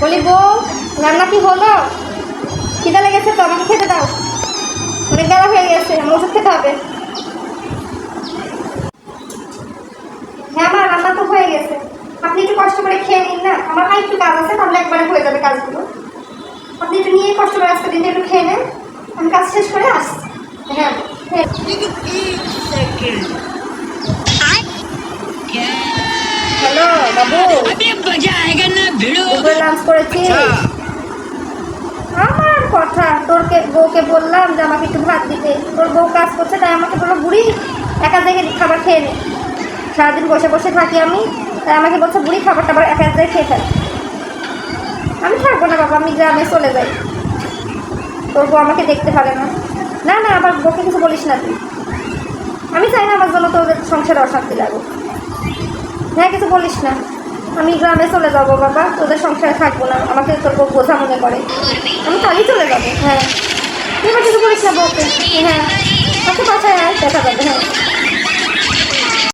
বলি বউ রান্না কি হলো? খিদা লেগেছে তো আমাকে খেতে দাও। অনেক বেলা হয়ে গেছে আমার ওষুধ খেতে হবে। হ্যাঁ আমার রান্না তো হয়ে গেছে। আপনি একটু কষ্ট করে খেয়ে নিন না। আমার আর একটু কাজ আছে তাহলে একবারে হয়ে যাবে কাজগুলো। আপনি একটু নিয়ে কষ্ট করে আসতে দিন একটু খেয়ে নেন। আমি কাজ শেষ করে আসছি। হ্যাঁ হ্যাঁ। হ্যালো বাবু। লাঞ্চ করেছি। আমার কথা তোরকে বউকে বললাম যে আমাকে একটু ভাত দিতে। তোর বউ কাজ করছে তাই আমাকে বলল বুড়ি একা থেকে খাবার খেয়ে নে। সারাদিন বসে বসে থাকি আমি তাই আমাকে বলছে বুড়ি খাবার টাবার একা একাই খেয়ে ফেল। আমি থাকব না বাবা আমি গ্রামে চলে যাই। তোর বউ আমাকে দেখতে পারে না। না না আবার বউকে কিছু বলিস না তুই। আমি চাই না আমার জন্য তোদের সংসারে অশান্তি লাগুক। হ্যাঁ কিছু বলিস না। আমি গ্রামে চলে যাব, বাবা। তোদের সংসারে থাকব না। আমাকে তোর বোঝা মনে করে। আমি তাহলেই চলে যাব। হ্যাঁ। এবার কিছু করিস না বউকে। হ্যাঁ। আচ্ছা বাসায় আর দেখা যাবে। হ্যাঁ।